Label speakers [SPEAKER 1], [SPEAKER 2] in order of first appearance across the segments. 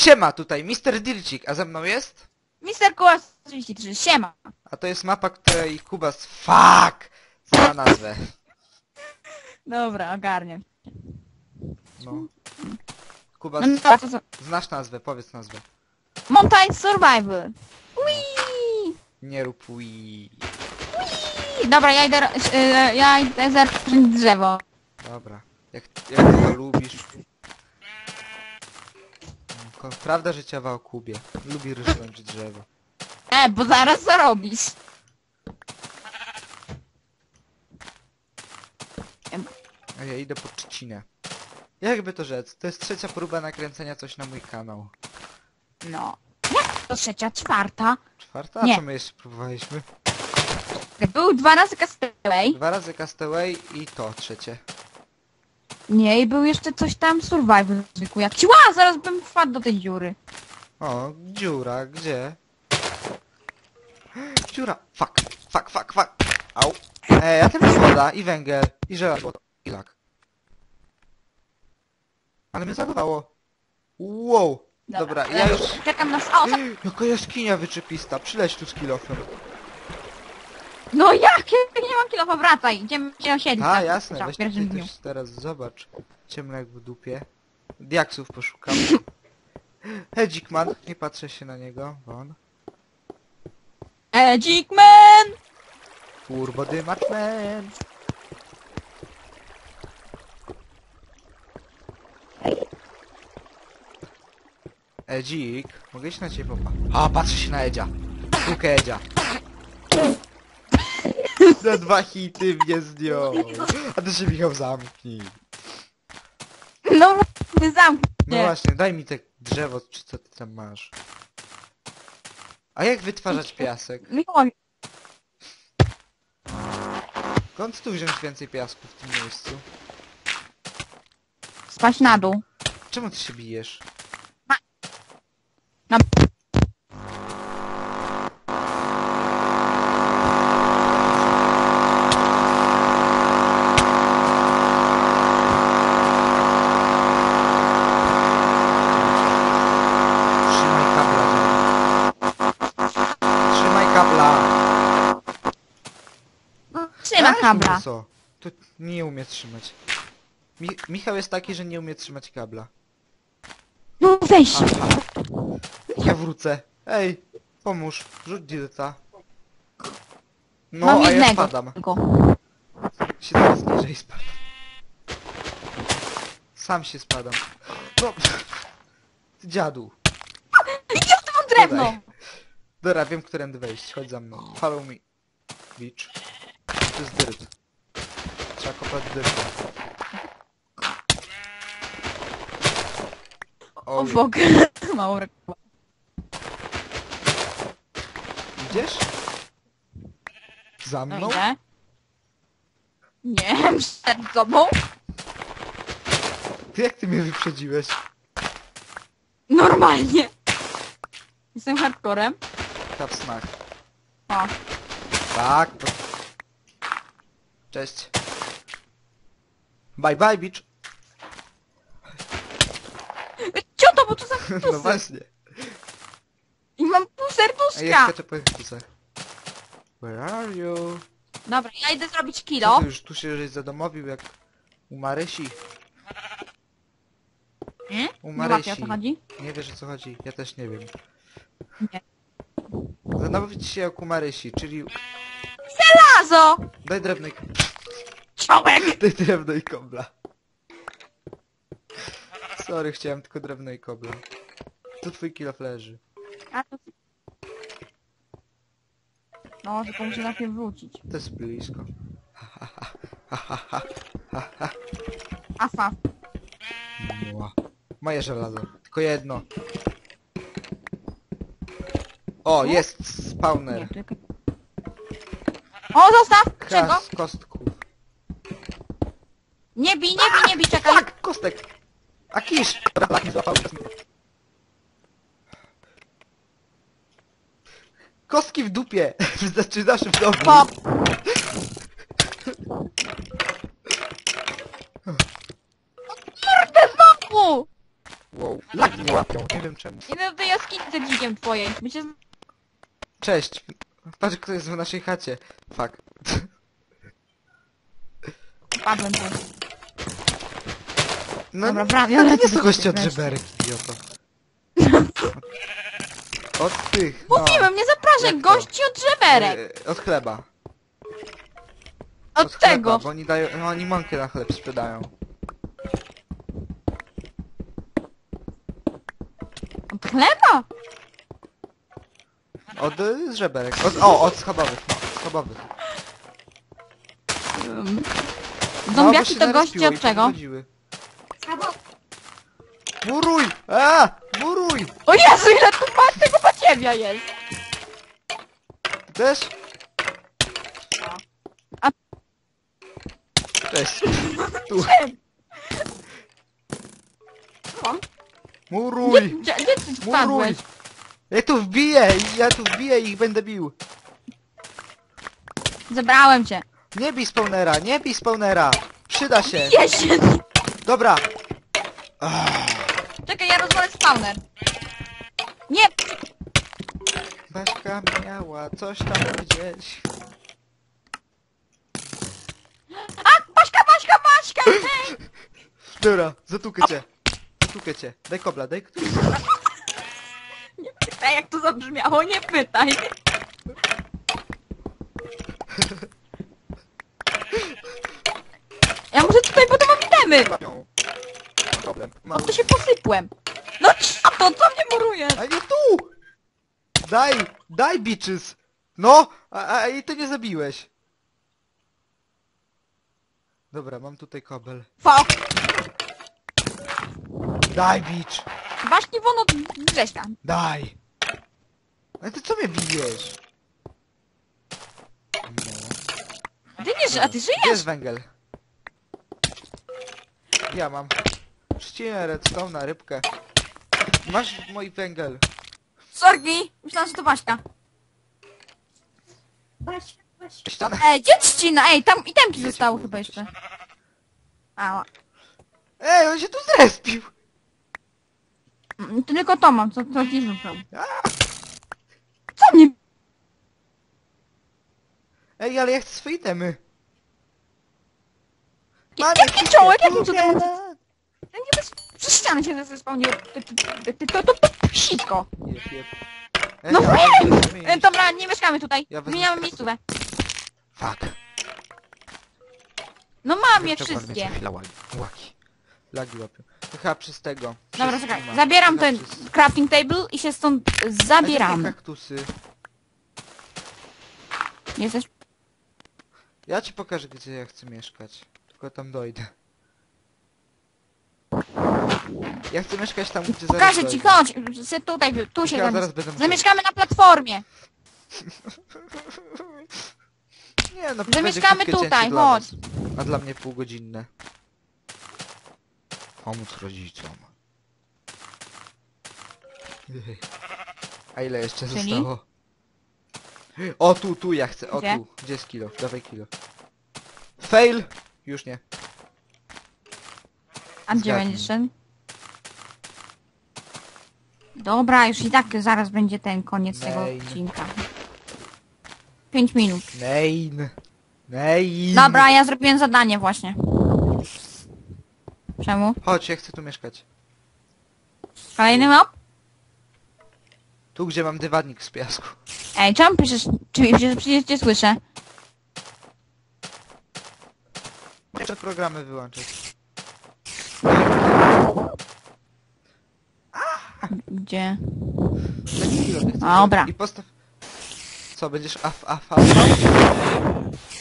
[SPEAKER 1] Siema, tutaj Mr. Dircik, a ze mną jest?
[SPEAKER 2] Mister Kulas 33, siema.
[SPEAKER 1] A to jest mapa, której Kubas... Fuck! Zna nazwę.
[SPEAKER 2] Dobra, ogarnię.
[SPEAKER 1] No. Kubas,
[SPEAKER 2] No, no, to co?
[SPEAKER 1] znasz nazwę, powiedz nazwę.
[SPEAKER 2] Mountain Survival. Whee!
[SPEAKER 1] Nie rób wii.
[SPEAKER 2] Dobra, ja idę, ro- y, ja idę zerwać drzewo.
[SPEAKER 1] Dobra. Jak, jak ty to lubisz. Ko- Prawda życiowa o Kubie. Lubi ryżnąć drzewo.
[SPEAKER 2] E, bo zaraz co robisz?
[SPEAKER 1] A ja idę po trzcinę. Jakby to rzec, to jest trzecia próba nakręcenia coś na mój kanał.
[SPEAKER 2] No. Jak to trzecia, czwarta?
[SPEAKER 1] Czwarta? A
[SPEAKER 2] Nie.
[SPEAKER 1] co my jeszcze próbowaliśmy?
[SPEAKER 2] Był dwa razy Castaway.
[SPEAKER 1] Dwa razy Castaway i to trzecie.
[SPEAKER 2] Nie, i był jeszcze coś tam Survival zwykły. Jak Ła, zaraz bym wpadł do tej dziury.
[SPEAKER 1] O, dziura, gdzie? Dziura! Fuck, fuck, fuck, fuck! Au! Ej, a tym jest woda, i węgiel, i żelazo, i lak. Ale mnie zabawało. Wow! Dobra, ja już...
[SPEAKER 2] Czekam na... O.
[SPEAKER 1] Jaka jaskinia wyczepista, przyleć tu z kilofem.
[SPEAKER 2] No jak? Ja nie mam kilofa, wracaj. Idziemy się osiedlić.
[SPEAKER 1] A,
[SPEAKER 2] Tak,
[SPEAKER 1] jasne,
[SPEAKER 2] w
[SPEAKER 1] weź
[SPEAKER 2] pierwszym
[SPEAKER 1] ty
[SPEAKER 2] dniu.
[SPEAKER 1] też teraz zobacz. Ciemno jak w dupie. Diaksów poszukam. Hedzikman, nie patrzę się na niego, won.
[SPEAKER 2] Magic Man!
[SPEAKER 1] Turbo Dymatchman! Edzik, mogę się na ciebie popa... A, patrzę się na Edzia. Sztukę Edzia. Za dwa hity mnie zdjął. A ty się Michał zamknij.
[SPEAKER 2] No, zamknij.
[SPEAKER 1] No
[SPEAKER 2] Nie.
[SPEAKER 1] właśnie, daj mi te drzewo, czy co ty tam masz. A jak wytwarzać piasek?
[SPEAKER 2] Michał,
[SPEAKER 1] Skąd tu wziąć więcej piasku w tym miejscu?
[SPEAKER 2] spaść na dół.
[SPEAKER 1] Czemu ty się bijesz? Weź
[SPEAKER 2] kabla.
[SPEAKER 1] Co? To nie umie trzymać. Mi Michał jest taki, że nie umie trzymać kabla.
[SPEAKER 2] No weź.
[SPEAKER 1] Aha. Ja wrócę. Ej, pomóż. Rzuć dilta. No,
[SPEAKER 2] Mam
[SPEAKER 1] a ja
[SPEAKER 2] jednego
[SPEAKER 1] spadam.
[SPEAKER 2] tylko.
[SPEAKER 1] Się teraz niżej spadam. Sam się spadam. No. Ty dziadu.
[SPEAKER 2] Ja tu mam drewno.
[SPEAKER 1] Dobra, wiem, którędy wejść. Chodź za mną. Follow me. Beach. To jest dyrt. Trzeba kopać dyrtę.
[SPEAKER 2] O Boże. Mało reklama.
[SPEAKER 1] Idziesz? Za
[SPEAKER 2] No
[SPEAKER 1] mną?
[SPEAKER 2] idę. Nie, przed tobą.
[SPEAKER 1] Ty jak ty mnie wyprzedziłeś?
[SPEAKER 2] Normalnie. Jestem hardcorem.
[SPEAKER 1] Tap smack.
[SPEAKER 2] O.
[SPEAKER 1] Tak. bo- Cześć. Bye bye, bitch.
[SPEAKER 2] Cioto, bo tu są
[SPEAKER 1] No właśnie.
[SPEAKER 2] I mam pół
[SPEAKER 1] A ja
[SPEAKER 2] serduszka.
[SPEAKER 1] skaczę po. Where are you?
[SPEAKER 2] Dobra, ja idę zrobić
[SPEAKER 1] Co
[SPEAKER 2] kilo.
[SPEAKER 1] ty już tu się żeś zadomowił jak u Marysi?
[SPEAKER 2] Hmm?
[SPEAKER 1] U
[SPEAKER 2] Nie łapie o
[SPEAKER 1] Marysi.
[SPEAKER 2] co chodzi?
[SPEAKER 1] Nie wiesz o co chodzi, ja też nie wiem.
[SPEAKER 2] Nie.
[SPEAKER 1] Zadomowić się jak u Marysi, czyli
[SPEAKER 2] Lazo!
[SPEAKER 1] daj drewnej,
[SPEAKER 2] Człowiek!
[SPEAKER 1] daj drewnej kobla. Sorry, chciałem tylko drewnej kobla. Tu twój kilo leży.
[SPEAKER 2] A to... No, tylko muszę najpierw wrócić.
[SPEAKER 1] To jest blisko.
[SPEAKER 2] Afa.
[SPEAKER 1] Mua. Moje żelazo. Tylko jedno. O, jest
[SPEAKER 2] Nie,
[SPEAKER 1] spawner.
[SPEAKER 2] O, zostaw! Czego?
[SPEAKER 1] Kras kostków.
[SPEAKER 2] Nie bij, nie bij, nie bij, czekaj.
[SPEAKER 1] Fuck, kostek! A kisz! Dobra, nie złapał. Kostki w dupie! Zaczynasz w domu.
[SPEAKER 2] Pop. Kurde, znowu!
[SPEAKER 1] Wow. Lak nie łapią. Nie wiem czemu.
[SPEAKER 2] Idę do tej jaskini ze dzikiem twojej. My się...
[SPEAKER 1] Cześć. Patrz kto jest w naszej chacie. Fuck.
[SPEAKER 2] Padłem tu.
[SPEAKER 1] No
[SPEAKER 2] Dobra,
[SPEAKER 1] nie,
[SPEAKER 2] prawie,
[SPEAKER 1] ale
[SPEAKER 2] ale
[SPEAKER 1] nie są goście od żeberek, idioto. Od tych, no.
[SPEAKER 2] Mówiłem, nie zapraszaj
[SPEAKER 1] Jak to?
[SPEAKER 2] gości od żeberek.
[SPEAKER 1] E, Od chleba.
[SPEAKER 2] Od
[SPEAKER 1] chleba,
[SPEAKER 2] tego.
[SPEAKER 1] bo oni dają, no, oni mąkę na chleb sprzedają.
[SPEAKER 2] Od chleba?
[SPEAKER 1] Od y, żeberek. Od, o, od schabowych, no, schabowych.
[SPEAKER 2] Um,
[SPEAKER 1] bo
[SPEAKER 2] Zombiaki
[SPEAKER 1] się
[SPEAKER 2] to
[SPEAKER 1] narespiło
[SPEAKER 2] goście
[SPEAKER 1] i
[SPEAKER 2] od czego?
[SPEAKER 1] Muruj! A! Muruj!
[SPEAKER 2] O Jezu, ile tu masz tego baciewia jest!
[SPEAKER 1] Też?
[SPEAKER 2] A-
[SPEAKER 1] Cześć. Tu. Muruj!
[SPEAKER 2] Gdzie, gdzie, gdzie ty
[SPEAKER 1] Muruj!
[SPEAKER 2] wpadłeś?
[SPEAKER 1] Ja tu wbiję! Ja tu wbiję i ich będę bił.
[SPEAKER 2] Zebrałem cię.
[SPEAKER 1] Nie bij spawnera, nie bij spawnera! Przyda się!
[SPEAKER 2] Je się!
[SPEAKER 1] Dobra!
[SPEAKER 2] Czekaj, ja rozwalę spawner. Nie!
[SPEAKER 1] Baśka miała coś tam gdzieś.
[SPEAKER 2] A! Baśka, Baśka! Ej!
[SPEAKER 1] Dobra, zatukę cię. Zatukę cię. Daj kobla, daj...
[SPEAKER 2] Pytaj, jak to zabrzmiało, nie pytaj. Ja muszę tutaj, bo to mam itemy!
[SPEAKER 1] No. Problem. Mam.
[SPEAKER 2] to się posypłem. No a to co mnie muruje?
[SPEAKER 1] A nie tu! Daj! Daj, bitches! No! A, a i ty nie zabiłeś. Dobra, mam tutaj.
[SPEAKER 2] Fuck!
[SPEAKER 1] Daj, bitch!
[SPEAKER 2] Właśnie won od Grześka.
[SPEAKER 1] Daj! Ale ty co mnie bijesz? No.
[SPEAKER 2] A ty nie ży- a ty
[SPEAKER 1] Gdzie
[SPEAKER 2] żyjesz?
[SPEAKER 1] jest węgiel? Ja mam. Trzcinę redstone na rybkę. Masz mój węgiel.
[SPEAKER 2] Sorgi! Myślałam, że to Baśka.
[SPEAKER 1] Ścianę.
[SPEAKER 2] Ej, gdzie trzcina? Ej, tam itemki zostały chyba jeszcze. A,
[SPEAKER 1] Ej, on się tu zrespił!
[SPEAKER 2] mm, tylko to mam, co, co ci rzucam.
[SPEAKER 1] A!
[SPEAKER 2] Co mnie...
[SPEAKER 1] Ej, ale ja chcę swoje itemy.
[SPEAKER 2] Jaki czołek? Jakim cudem? Ja nie bez... Przez ścianę się ty- To, to, psiko.
[SPEAKER 1] Jep, jep. Ej,
[SPEAKER 2] No
[SPEAKER 1] ja
[SPEAKER 2] wiem!
[SPEAKER 1] zmienić.
[SPEAKER 2] E, dobra, nie mieszkamy tutaj.
[SPEAKER 1] Ja wezmę
[SPEAKER 2] Zmieniamy
[SPEAKER 1] teraz-
[SPEAKER 2] miejscówę.
[SPEAKER 1] Fuck.
[SPEAKER 2] No mam je wszystkie.
[SPEAKER 1] co chwila łagi. Łagi. Lagi łapią. To chyba przez tego.
[SPEAKER 2] Dobra,
[SPEAKER 1] przez
[SPEAKER 2] czekaj.
[SPEAKER 1] Steama.
[SPEAKER 2] Zabieram
[SPEAKER 1] Chyba
[SPEAKER 2] ten
[SPEAKER 1] przez-
[SPEAKER 2] crafting table i się stąd
[SPEAKER 1] jakie
[SPEAKER 2] zabieram.
[SPEAKER 1] kaktusy.
[SPEAKER 2] Jesteś...
[SPEAKER 1] Ja ci pokażę, gdzie ja chcę mieszkać. Tylko tam dojdę. Ja chcę mieszkać tam, gdzie zaraz
[SPEAKER 2] Pokażę ci,
[SPEAKER 1] dojdę.
[SPEAKER 2] chodź. Se tutaj, tu się
[SPEAKER 1] Ja
[SPEAKER 2] zam...
[SPEAKER 1] zaraz będę musiał-
[SPEAKER 2] Zamieszkamy na platformie.
[SPEAKER 1] Nie, no
[SPEAKER 2] Zamieszkamy
[SPEAKER 1] krótkie
[SPEAKER 2] tutaj,
[SPEAKER 1] cięcie dla
[SPEAKER 2] chodź.
[SPEAKER 1] was. A dla mnie półgodzinne. Pomóc rodzicom. A ile jeszcze
[SPEAKER 2] Czyli?
[SPEAKER 1] zostało? O, tu, tu ja chcę, o
[SPEAKER 2] Gdzie?
[SPEAKER 1] tu. Gdzie jest kilo? Dawaj kilo. Fail! Już nie.
[SPEAKER 2] A gdzie
[SPEAKER 1] Zgadnij.
[SPEAKER 2] będziesz szedł? Dobra, już i tak zaraz będzie ten koniec tego
[SPEAKER 1] Main.
[SPEAKER 2] odcinka. 5 minut.
[SPEAKER 1] Main. Main.
[SPEAKER 2] Dobra, ja zrobiłem zadanie właśnie. Czemu?
[SPEAKER 1] Chodź, ja chcę tu mieszkać.
[SPEAKER 2] Kolejny map?
[SPEAKER 1] Tu, gdzie mam dywanik z piasku.
[SPEAKER 2] Ej, czemu piszesz? Czy przecież, przecież cię słyszę?
[SPEAKER 1] Muszę programy wyłączyć.
[SPEAKER 2] Gdzie? Dobra.
[SPEAKER 1] I postaw... Co, będziesz af, af, af? Dobra,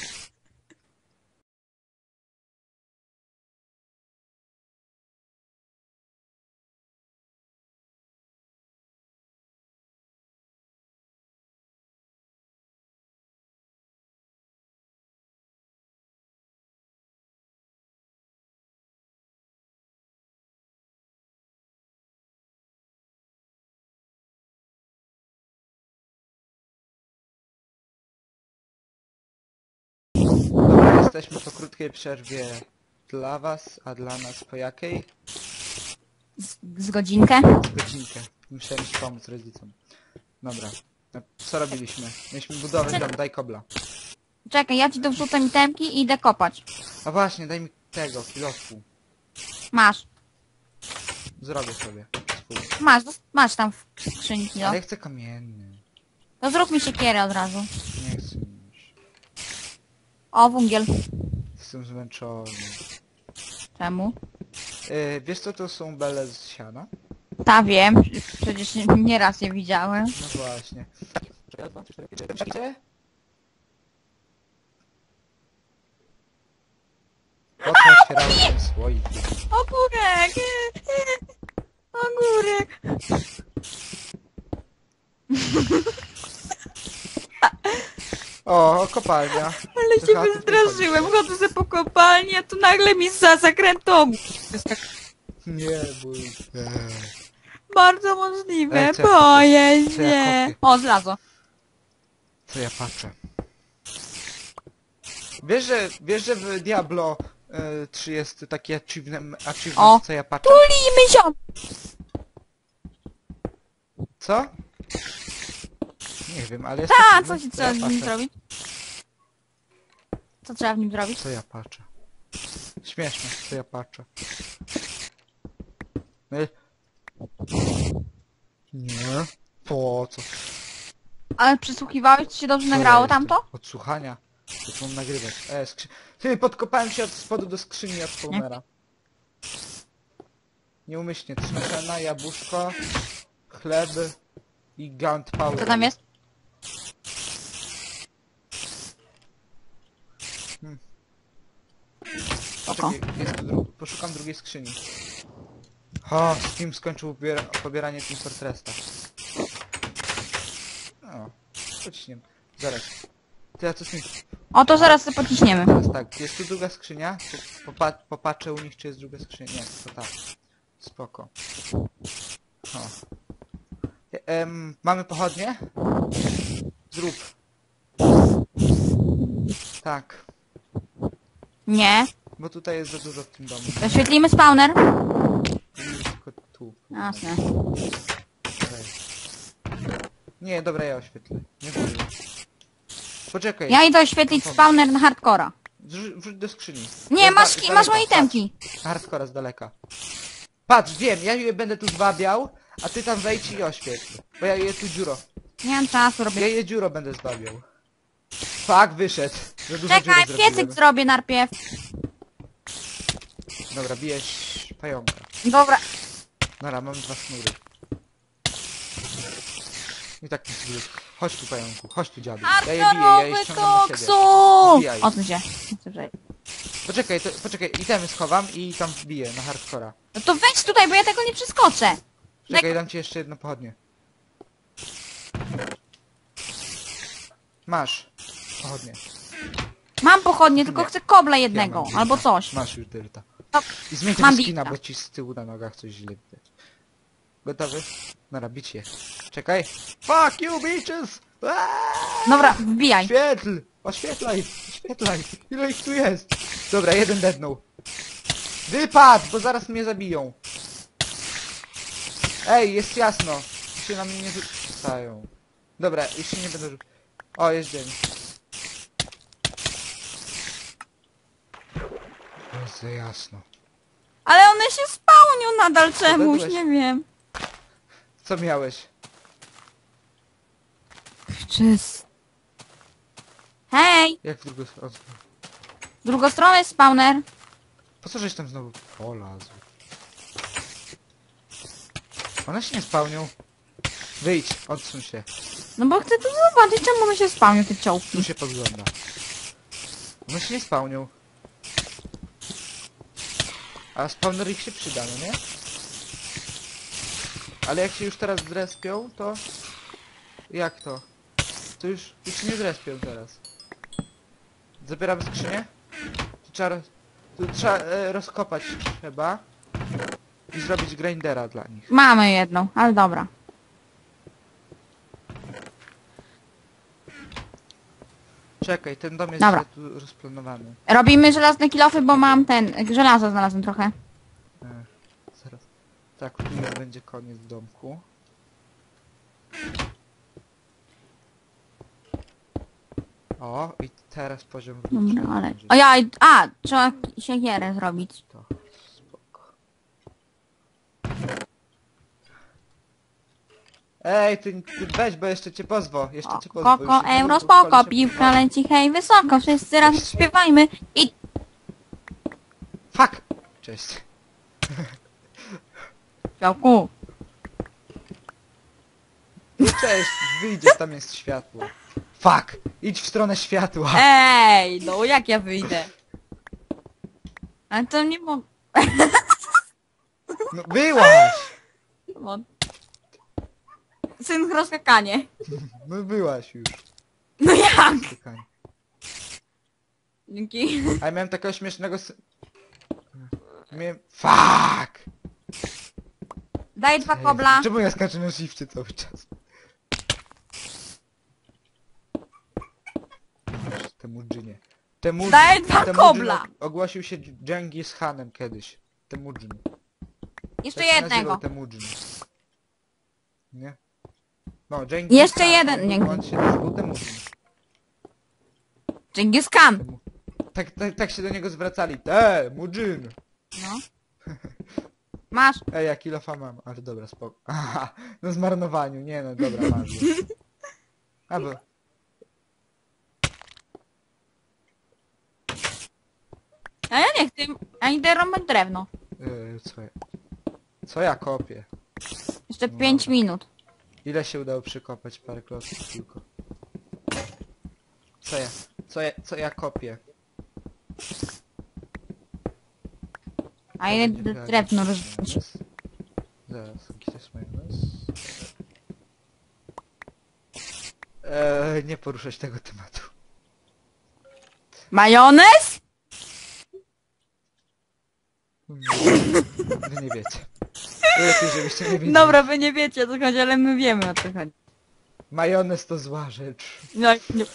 [SPEAKER 1] jesteśmy po krótkiej przerwie dla was, a dla nas po jakiej?
[SPEAKER 2] Z, z godzinkę.
[SPEAKER 1] godzinkę. Musiałem ci pomóc rodzicom. Dobra. No, Co robiliśmy? Mieliśmy budowę dom, daj kobla.
[SPEAKER 2] Czekaj, ja ci dorzucam itemki i idę kopać.
[SPEAKER 1] A właśnie, daj mi tego, kilofu.
[SPEAKER 2] Masz.
[SPEAKER 1] Zrobię sobie. Swój.
[SPEAKER 2] Masz, dos- masz tam w skrzynki, no.
[SPEAKER 1] Ale ja chcę kamienny.
[SPEAKER 2] To zrób mi siekierę od razu.
[SPEAKER 1] Nie.
[SPEAKER 2] O, węgiel.
[SPEAKER 1] Jestem zmęczony.
[SPEAKER 2] Czemu?
[SPEAKER 1] Yy, wiesz co to są bele z siana?
[SPEAKER 2] Ta wiem, przecież nieraz je widziałem.
[SPEAKER 1] No właśnie. Co otwierałem ten słoik?
[SPEAKER 2] Ogórek! Ogórek!
[SPEAKER 1] O, kopalnia. Do
[SPEAKER 2] się wystraszyłem, chodzę sobie po kopalni, a tu nagle mi za zakrętą. Jest tak
[SPEAKER 1] Nie bój się.
[SPEAKER 2] bardzo możliwe,
[SPEAKER 1] Ej, co ja-
[SPEAKER 2] boję
[SPEAKER 1] co ja
[SPEAKER 2] się.
[SPEAKER 1] kopię?
[SPEAKER 2] O, zlazo.
[SPEAKER 1] Co ja patrzę? Wiesz, że, wiesz, że w Diablo y, 3 jest taki achievement, achievement
[SPEAKER 2] O.
[SPEAKER 1] co ja patrzę?
[SPEAKER 2] Tulimy się!
[SPEAKER 1] Co? Nie wiem, ale jest
[SPEAKER 2] Ta,
[SPEAKER 1] achievement,
[SPEAKER 2] co się
[SPEAKER 1] co ja
[SPEAKER 2] z nim
[SPEAKER 1] patrzę.
[SPEAKER 2] zrobić? Co trzeba w nim zrobić?
[SPEAKER 1] Co ja patrzę? Śmieszne, co ja patrzę. I- Nie. Po co?
[SPEAKER 2] Ale przysłuchiwałeś, czy się dobrze
[SPEAKER 1] Co
[SPEAKER 2] nagrało
[SPEAKER 1] ja jestem?
[SPEAKER 2] tamto?
[SPEAKER 1] Odsłuchania. Jak mam nagrywać? E, skrzy... Ty, podkopałem się od spodu do skrzyni od Spawmera. Nieumyślnie. Trzmieszena, jabłuszko, chleb i gunpowder.
[SPEAKER 2] Co tam jest?
[SPEAKER 1] Czekaj, dru... Poszukam drugiej skrzyni. O, Steam skończył pobiera... pobieranie Team Fortressa. O, pociśniem. Zaraz. Ty, a co z tym?
[SPEAKER 2] O, to zaraz sobie pociśniemy.
[SPEAKER 1] Teraz tak, jest tu druga skrzynia. Popa popatrzę u nich, czy jest druga skrzynia. Nie, to tak. Spoko. O. E, Em, mamy pochodnie? Zrób. Tak,
[SPEAKER 2] Nie.
[SPEAKER 1] Bo tutaj jest za dużo w tym domu.
[SPEAKER 2] Zaświetlimy spawner.
[SPEAKER 1] Tylko tu.
[SPEAKER 2] Jasne.
[SPEAKER 1] Okej. Nie, dobra, ja oświetlę. Nie wolno. Poczekaj.
[SPEAKER 2] Ja idę oświetlić spawner na hardcora.
[SPEAKER 1] Wrzuć, wrzuć do skrzyni.
[SPEAKER 2] Nie,
[SPEAKER 1] Ja
[SPEAKER 2] masz,
[SPEAKER 1] z
[SPEAKER 2] ki-
[SPEAKER 1] daleka,
[SPEAKER 2] masz moje itemki.
[SPEAKER 1] Hardcora z daleka. Patrz, wiem, ja je będę tu zwabiał, a ty tam wejdź i oświetl. Bo ja je tu dziuro.
[SPEAKER 2] Nie mam czasu,
[SPEAKER 1] Ja
[SPEAKER 2] robię.
[SPEAKER 1] je dziuro będę zwabiał. Fak, wyszedł. Za dużo
[SPEAKER 2] Czekaj, piecyk zrobię najpierw.
[SPEAKER 1] Dobra, bijesz pająka.
[SPEAKER 2] Dobra.
[SPEAKER 1] Dobra, mam dwa snury. I tak mi się Chodź tu pająku, chodź tu dziadu. Ja je biję, ja je ściągam na siebie. Wbijaj.
[SPEAKER 2] Się. Przejść.
[SPEAKER 1] Poczekaj, to, poczekaj, itemy schowam i tam wbiję na hardcora.
[SPEAKER 2] No to wejdź tutaj, bo ja tego nie przeskoczę.
[SPEAKER 1] Czekaj, dam ci jeszcze jedno pochodnie. Masz. Pochodnie.
[SPEAKER 2] Mam pochodnie, tylko
[SPEAKER 1] Nie.
[SPEAKER 2] chcę kobla jednego,
[SPEAKER 1] mam
[SPEAKER 2] albo coś.
[SPEAKER 1] Masz już dyrta. I zmień
[SPEAKER 2] mam
[SPEAKER 1] tego skina, bo ci z tyłu na nogach coś źle widać. Gotowy? Nara, bić je. Czekaj. Fuck you bitches! Aaaa!
[SPEAKER 2] Dobra, wbijaj.
[SPEAKER 1] Świetl! Oświetlaj! Oświetlaj! Ile ich tu jest? Dobra, jeden dednął. Wypad, bo zaraz mnie zabiją. Ej, jest jasno. Się na mnie nie rzucają. Dobra, już się nie będę rzu- O, jest dzień. Jasno.
[SPEAKER 2] Ale one się spełnią nadal czemuś, nie wiem.
[SPEAKER 1] Co miałeś?
[SPEAKER 2] Czyst. Hej!
[SPEAKER 1] Jak w drugą stronę?
[SPEAKER 2] Z drugą stronę jest spawner.
[SPEAKER 1] Po co żeś tam znowu polazł? One się nie spełnią. Wyjdź, odsuń się.
[SPEAKER 2] No bo chcę tu zobaczyć, czemu one się spełnią, te czołki.
[SPEAKER 1] Tu się podgląda. One się nie spełnią. A spawner ich się przyda, no nie? Ale jak się już teraz zrespią, to... Jak to? To już, już się nie zrespią teraz. Zabieramy skrzynię? Tu trzeba, tu trzeba e, rozkopać trzeba. I zrobić grindera dla nich.
[SPEAKER 2] Mamy jedną, ale dobra.
[SPEAKER 1] Czekaj, ten dom jest
[SPEAKER 2] Dobra.
[SPEAKER 1] tu rozplanowany.
[SPEAKER 2] Robimy żelazne kilofy, bo mam ten, żelazo znalazłem trochę.
[SPEAKER 1] E, zaraz. Tak, tu już będzie koniec domku. O, i teraz poziom wrócił.
[SPEAKER 2] Dobra, ale... O ja... A! Trzeba siekierę zrobić.
[SPEAKER 1] To, Ej, ty, ty weź, bo jeszcze cię pozwo, jeszcze cię pozwo.
[SPEAKER 2] koko,
[SPEAKER 1] już
[SPEAKER 2] euro, spoko, piłka leci hej wysoko, wszyscy razem śpiewajmy i...
[SPEAKER 1] Fuck! Cześć.
[SPEAKER 2] Fiałku,
[SPEAKER 1] Cześć, wyjdzie, tam jest światło. Fuck! Idź w stronę światła.
[SPEAKER 2] Ej, no jak ja wyjdę? Ale to nie mogę...
[SPEAKER 1] No, byłaś!
[SPEAKER 2] Bo... Synchroskakanie.
[SPEAKER 1] No byłaś już.
[SPEAKER 2] No jak?
[SPEAKER 1] Czekaj.
[SPEAKER 2] Dzięki.
[SPEAKER 1] A ja miałem takiego śmiesznego sy... Miałem... Fuck!
[SPEAKER 2] Daj dwa kobla.
[SPEAKER 1] Czemu ja skaczę na shifcie cały czas? Masz, Temudżynie. Temudżyn,
[SPEAKER 2] Daj dwa
[SPEAKER 1] Temudżyn
[SPEAKER 2] kobla.
[SPEAKER 1] og- Ogłosił się Dżengis Hanem kiedyś. Temudżyn.
[SPEAKER 2] Jeszcze
[SPEAKER 1] Tak się
[SPEAKER 2] jednego.
[SPEAKER 1] nazywał Temudżyn. Nie? No, Dżengis
[SPEAKER 2] Jeszcze jeden, nie.
[SPEAKER 1] On się.
[SPEAKER 2] Dżingis Khan.
[SPEAKER 1] Tak, tak, tak się do niego zwracali. Temudżyn!
[SPEAKER 2] No. Masz.
[SPEAKER 1] Ej, ja kilofa mam, ale dobra, spoko. Aha, no zmarnowaniu, nie no, dobra, masz. Albo...
[SPEAKER 2] A ja nie chcę. Ja idę rąbać drewno.
[SPEAKER 1] Yy, co ja... Co ja kopię?
[SPEAKER 2] Jeszcze
[SPEAKER 1] No
[SPEAKER 2] 5
[SPEAKER 1] dobra.
[SPEAKER 2] minut.
[SPEAKER 1] Ile się udało przykopać? Parę klocków tylko. Co ja... Co ja... Co ja kopię?
[SPEAKER 2] A ile d- drewno.
[SPEAKER 1] Zaraz, jaki to jest majonez? Eee, nie poruszać tego tematu.
[SPEAKER 2] Majonez?
[SPEAKER 1] Wy nie wiecie. Lepiej, żebyście nie wiedzieli.
[SPEAKER 2] Dobra, wy nie wiecie o co chodzi, ale my wiemy o co chodzi.
[SPEAKER 1] Majonez to zła rzecz.
[SPEAKER 2] No, nie.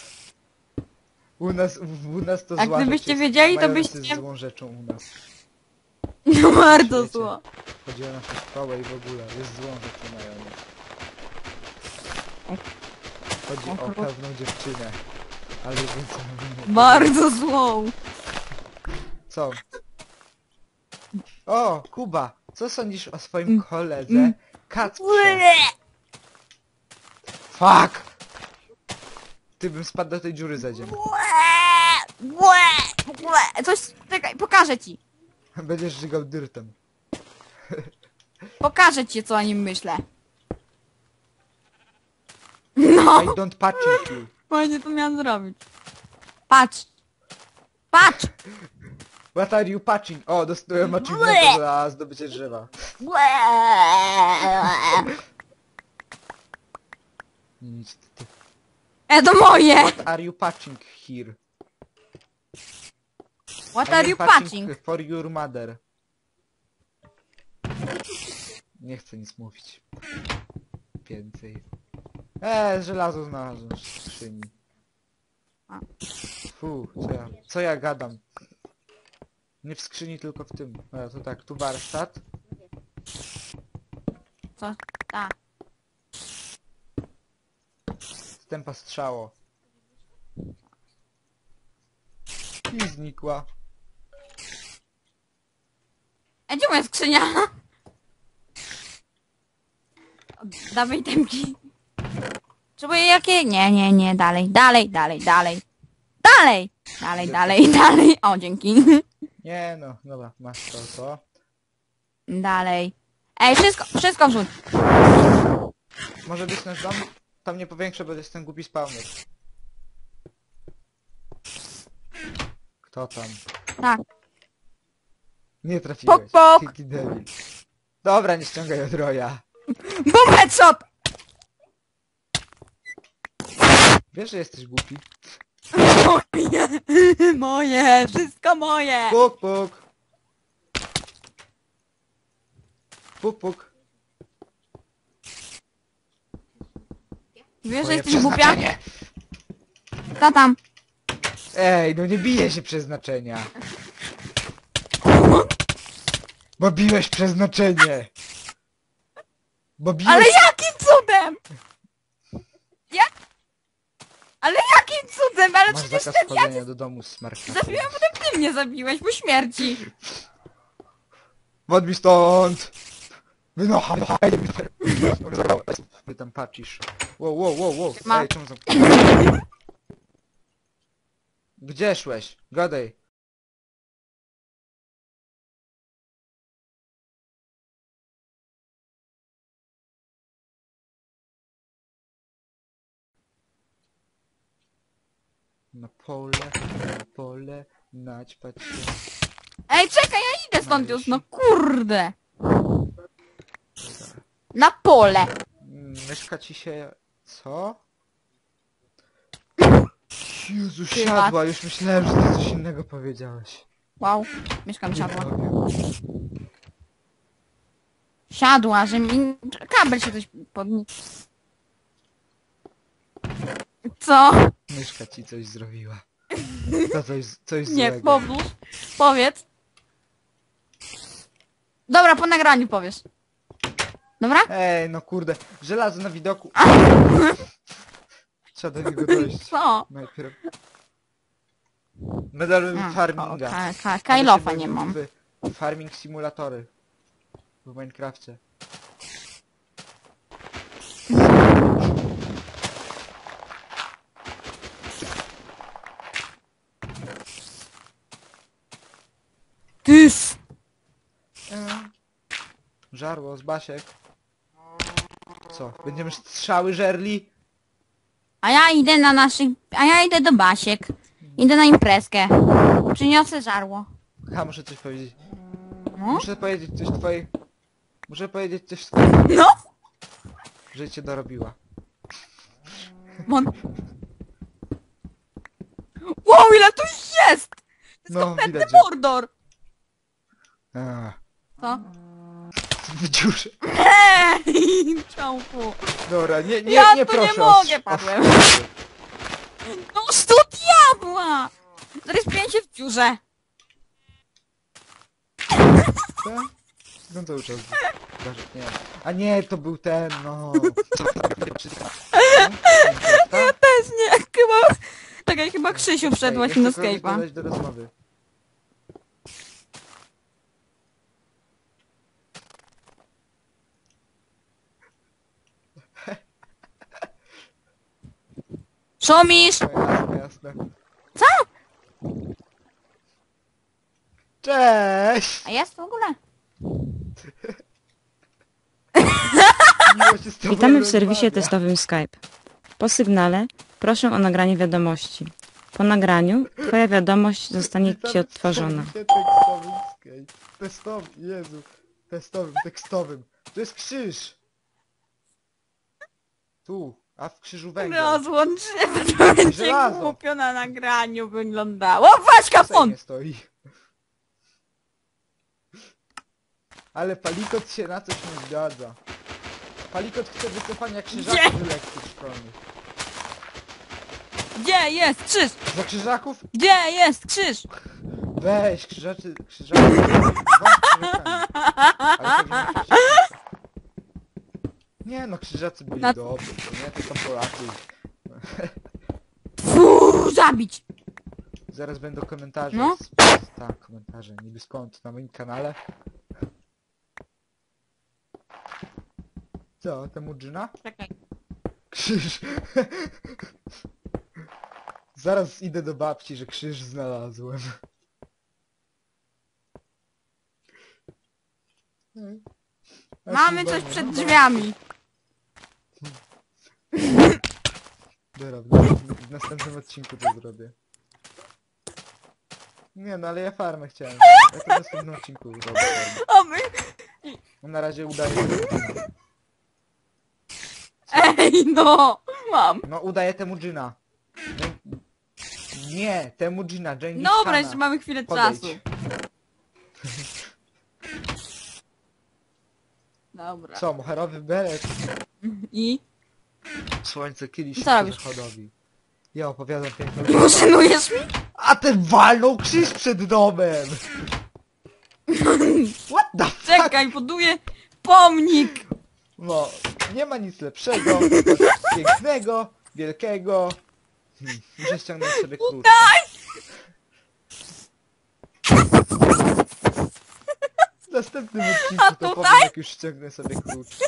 [SPEAKER 1] U nas, u, u nas to
[SPEAKER 2] A
[SPEAKER 1] zła
[SPEAKER 2] gdybyście
[SPEAKER 1] rzecz jest.
[SPEAKER 2] wiedzieli, to
[SPEAKER 1] Majonez
[SPEAKER 2] byście-
[SPEAKER 1] jest złą rzeczą u nas.
[SPEAKER 2] No bardzo
[SPEAKER 1] Wiecie.
[SPEAKER 2] zło.
[SPEAKER 1] Chodzi o naszą szkołę i w ogóle. Jest złą rzeczą majonez. Chodzi o pewną dziewczynę. Ale więcej mówimy.
[SPEAKER 2] Bardzo złą.
[SPEAKER 1] Co? O, Kuba! Co sądzisz o swoim
[SPEAKER 2] Mm.
[SPEAKER 1] koledze?
[SPEAKER 2] Mm.
[SPEAKER 1] Kacprze? Fuck! Ty bym spadł do tej dziury za ziemię.
[SPEAKER 2] Coś, czekaj, pokażę ci.
[SPEAKER 1] Będziesz żygał dyrtem.
[SPEAKER 2] Pokażę ci co o nim myślę.
[SPEAKER 1] I
[SPEAKER 2] No,
[SPEAKER 1] don't patching you.
[SPEAKER 2] fajnie to miałam zrobić. Patrz. Patrz.
[SPEAKER 1] What are you patching? O, dostałem achievementa
[SPEAKER 2] Ble.
[SPEAKER 1] za zdobycie drzewa. Nic, ty.
[SPEAKER 2] E, to moje.
[SPEAKER 1] What are you patching here?
[SPEAKER 2] What are you patching?
[SPEAKER 1] For your mother. Nie chcę nic mówić. Więcej. Eee, żelazo znalazłem w skrzyni. Fu, co ja, co ja gadam? Nie w skrzyni, tylko w tym. No to tak, tu warsztat.
[SPEAKER 2] Co? Tak.
[SPEAKER 1] Stępa strzało. I znikła.
[SPEAKER 2] A gdzie moja skrzynia? Dawaj temki. Potrzebuję jakie? Nie, nie, nie, dalej, dalej, dalej, dalej. Dalej! Dalej, dalej, dalej. O, dzięki.
[SPEAKER 1] Nie no, dobra, masz to, to.
[SPEAKER 2] Dalej. Ej, wszystko, wszystko wrzuć.
[SPEAKER 1] Może być nasz dom? Tam nie powiększę, bo jest ten głupi spawner. Kto tam?
[SPEAKER 2] Tak.
[SPEAKER 1] Nie trafiłeś.
[SPEAKER 2] Pok, pok.
[SPEAKER 1] Jaki debil. Dobra, nie ściągaj od roja.
[SPEAKER 2] Boom headshot!
[SPEAKER 1] Wiesz, że jesteś głupi?
[SPEAKER 2] Moje, moje, wszystko moje.
[SPEAKER 1] Puk, puk. Puk, puk.
[SPEAKER 2] Wiesz, że jesteś głupia?
[SPEAKER 1] przeznaczenie.
[SPEAKER 2] Co tam?
[SPEAKER 1] Ej, no nie bije się przeznaczenia. Bo biłeś przeznaczenie. Bo biłeś...
[SPEAKER 2] Ale jakim cudem? Jak? Ale jakim cudem? Ale
[SPEAKER 1] Masz
[SPEAKER 2] przecież
[SPEAKER 1] zakaz
[SPEAKER 2] ten ja
[SPEAKER 1] wchodzenia do domu smarka.
[SPEAKER 2] zabiłem, potem ty mnie zabiłeś po śmierci.
[SPEAKER 1] Wodź mi stąd! Wynocha, Wy tam patrzysz. Wow, wow, wow, wow.
[SPEAKER 2] Ma-
[SPEAKER 1] Ej, czemu. Gdzie szłeś? Gadaj. Na pole, na pole, naćpać się.
[SPEAKER 2] Ej, czekaj, ja idę stąd już, no kurde. Na pole.
[SPEAKER 1] Mieszka ci się... Co? Jezu, siadła, już myślałem, że ty coś innego powiedziałeś.
[SPEAKER 2] Wow, mieszkam siadła. Siadła, że mi... Kabel się coś podni... Co?
[SPEAKER 1] Myszka ci coś zrobiła. To coś, coś
[SPEAKER 2] Nie,
[SPEAKER 1] złego.
[SPEAKER 2] Powiedz. Dobra, po nagraniu powiesz. Dobra?
[SPEAKER 1] Ej, no kurde, żelazo na widoku. Trzeba do niego dojść.
[SPEAKER 2] Co?
[SPEAKER 1] Najpierw. Medal
[SPEAKER 2] A,
[SPEAKER 1] farminga.
[SPEAKER 2] o, ka- ka-
[SPEAKER 1] Ale
[SPEAKER 2] Kajlofa
[SPEAKER 1] się
[SPEAKER 2] nie mam.
[SPEAKER 1] w Farming simulatory. W Minecrafcie.
[SPEAKER 2] Tys!
[SPEAKER 1] E, Żarło z Basiek. Co? Będziemy strzały żerli?
[SPEAKER 2] A ja idę na naszych... A ja idę do Basiek. Idę na imprezkę. Przyniosę żarło.
[SPEAKER 1] Ha, muszę coś powiedzieć.
[SPEAKER 2] No?
[SPEAKER 1] Muszę powiedzieć coś twojej... Muszę powiedzieć coś swojego,
[SPEAKER 2] No?
[SPEAKER 1] że cię dorobiła.
[SPEAKER 2] Mon... Wow, ile tu jest!
[SPEAKER 1] No,
[SPEAKER 2] Kompletny
[SPEAKER 1] widać, że...
[SPEAKER 2] Mordor!
[SPEAKER 1] A,
[SPEAKER 2] Co?
[SPEAKER 1] w dziurze.
[SPEAKER 2] Ej, czałku.
[SPEAKER 1] Dobra, nie, nie,
[SPEAKER 2] Ja
[SPEAKER 1] nie
[SPEAKER 2] tu nie
[SPEAKER 1] proszę o-
[SPEAKER 2] mogę, padłem. No stu diabła! Zaryspiłem się w dziurze.
[SPEAKER 1] Tak? No to już nie. A nie, to był ten, no.
[SPEAKER 2] Ja też nie, chyba... Tak jak chyba Krzysiu wszedłaś na Skype'a.
[SPEAKER 1] dodać do rozmowy.
[SPEAKER 2] Szomisz!
[SPEAKER 1] No, jasne, jasne.
[SPEAKER 2] Co?
[SPEAKER 1] Cześć!
[SPEAKER 2] A jest w ogóle?
[SPEAKER 1] Miło się z tobą
[SPEAKER 3] Witamy w serwisie
[SPEAKER 1] rozmawia.
[SPEAKER 3] testowym Skype. Po sygnale proszę o nagranie wiadomości. Po nagraniu Twoja wiadomość zostanie
[SPEAKER 1] Witamy
[SPEAKER 3] Ci
[SPEAKER 1] w
[SPEAKER 3] odtworzona.
[SPEAKER 1] serwisie tekstowym Skype. Testowym, Jezu. Testowym, tekstowym. To jest krzyż! Tu, a w krzyżu węgiel.
[SPEAKER 2] Rozłącz się, to będzie
[SPEAKER 1] Żelazo.
[SPEAKER 2] głupio na nagraniu wyglądało. Weź
[SPEAKER 1] W! Sejmie stoi. Ale Palikot się na coś nie zgadza. Palikot chce wycofania krzyżaków z lekcji szkolnych.
[SPEAKER 2] Gdzie jest krzyż?
[SPEAKER 1] Za krzyżaków?
[SPEAKER 2] Gdzie jest krzyż?
[SPEAKER 1] Weź, krzyżacy, krzyżacy. Dwa krzyżakami. Ale nie. Nie no, krzyżacy byli
[SPEAKER 2] Na-
[SPEAKER 1] dobrzy, to nie, to są Polacy.
[SPEAKER 2] Fuu, zabić!
[SPEAKER 1] Zaraz będą komentarze.
[SPEAKER 2] No.
[SPEAKER 1] Z, tak, komentarze, niby skąd, na moim kanale. Co, temu dżyna?
[SPEAKER 2] Czekaj.
[SPEAKER 1] Krzyż. Zaraz idę do babci, że krzyż znalazłem.
[SPEAKER 2] Mamy coś przed drzwiami.
[SPEAKER 1] Dobra, w, następnym- w następnym odcinku to zrobię. Nie no, ale ja farmę chciałem. Ja to w następnym odcinku zrobię farmę.
[SPEAKER 2] My...
[SPEAKER 1] No, Na razie udaję.
[SPEAKER 2] Ej, no! Mam.
[SPEAKER 1] No udaję temu dżina. Nie, temu dżina, Dżengis
[SPEAKER 2] Dobra, jeszcze mamy chwilę
[SPEAKER 1] Podejdź.
[SPEAKER 2] czasu. Dobra.
[SPEAKER 1] Co, moherowy beret?
[SPEAKER 2] I?
[SPEAKER 1] Słońce kiedyś
[SPEAKER 2] Co robisz?
[SPEAKER 1] zachodowi. Ja opowiadam piękną
[SPEAKER 2] Poszanujesz mi?
[SPEAKER 1] A ten walnął krzyż przed domem! What the fuck?
[SPEAKER 2] Czekaj, buduję pomnik!
[SPEAKER 1] No, nie ma nic lepszego, pięknego, wielkiego. Hmm, muszę ściągnąć sobie klucz. W następnym odcinku to powiem, jak już ściągnę sobie kluczka.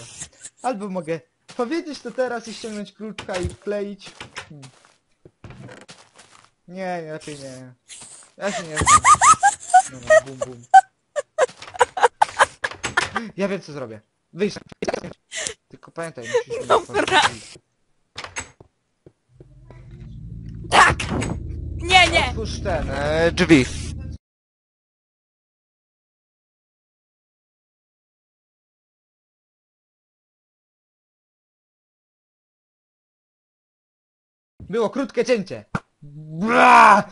[SPEAKER 1] Albo mogę powiedzieć to teraz i ściągnąć kluczka i wkleić. Hmm. Nie, nie, lepiej nie. Ja się nie znam. No, no, bum, bum. Ja wiem co zrobię. Wyjść. Tylko pamiętaj, musisz mi
[SPEAKER 2] Dobra.
[SPEAKER 1] otworzyć.
[SPEAKER 2] Tak! Nie, nie!
[SPEAKER 1] Otwórz ten, e, drzwi. Było krótkie cięcie. Bra!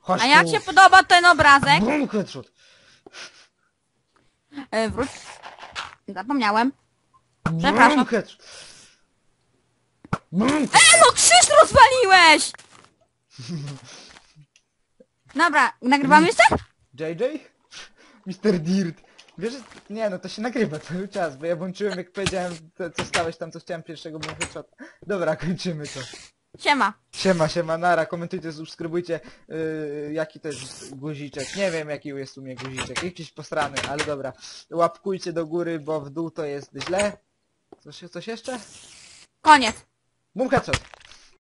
[SPEAKER 1] Chodź
[SPEAKER 2] A jak
[SPEAKER 1] tu.
[SPEAKER 2] się podoba ten obrazek?
[SPEAKER 1] Bum, headshot.
[SPEAKER 2] E, wróć. Zapomniałem.
[SPEAKER 1] Bum,
[SPEAKER 2] Przepraszam.
[SPEAKER 1] headshot. Bum,
[SPEAKER 2] E, no krzyż rozwaliłeś! Dobra, nagrywamy jeszcze?
[SPEAKER 1] JJ? Mr. Dirt. Wiesz, nie no to się nagrywa cały czas, bo ja włączyłem jak powiedziałem, to, co stałeś tam, co chciałem pierwszego boom headshot. Dobra, kończymy to.
[SPEAKER 2] Siema.
[SPEAKER 1] Siema, siema, nara, komentujcie, subskrybujcie, yy, jaki to jest guziczek, nie wiem jaki jest u mnie guziczek, jakiś posrany, ale dobra. Łapkujcie do góry, bo w dół to jest źle. Coś, coś jeszcze?
[SPEAKER 2] Koniec.
[SPEAKER 1] Boom headshot.